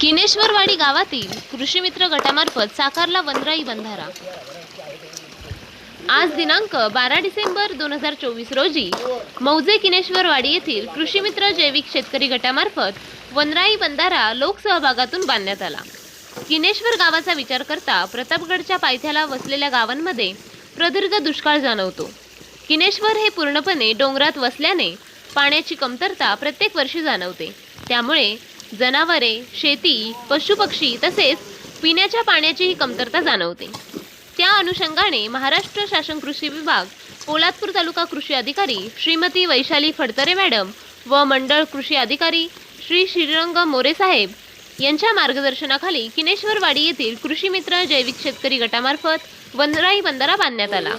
किनेश्वरवाडी गावातील कृषीमित्र गटामार्फत साकारला वनराई बंधारा. आज दिनांक बारा डिसेंबर दोन हजार चोवीस रोजी मौजे किनेश्वरवाडी येथील कृषीमित्र जैविक शेतकरी गटामार्फत वनराई बंधारा लोकसहभागातून बांधण्यात आला. किनेश्वर गावाचा विचार करता प्रतापगडच्या पायथ्याला वसलेल्या गावांमध्ये प्रदीर्घ दुष्काळ जाणवतो. किनेश्वर हे पूर्णपणे डोंगरात वसल्याने पाण्याची कमतरता प्रत्येक वर्षी जाणवते. त्यामुळे जनावरे शेती पशुपक्षी तसेच पिण्याच्या पाण्याचीही कमतरता जाणवते. त्या अनुषंगाने महाराष्ट्र शासन कृषी विभाग पोलादपूर तालुका कृषी अधिकारी श्रीमती वैशाली फडतरे मॅडम व मंडळ कृषी अधिकारी श्री श्रीरंग मोरेसाहेब यांच्या मार्गदर्शनाखाली किनेश्वरवाडी येथील कृषी मित्र जैविक शेतकरी गटामार्फत वनराई बंदरा बांधण्यात आला.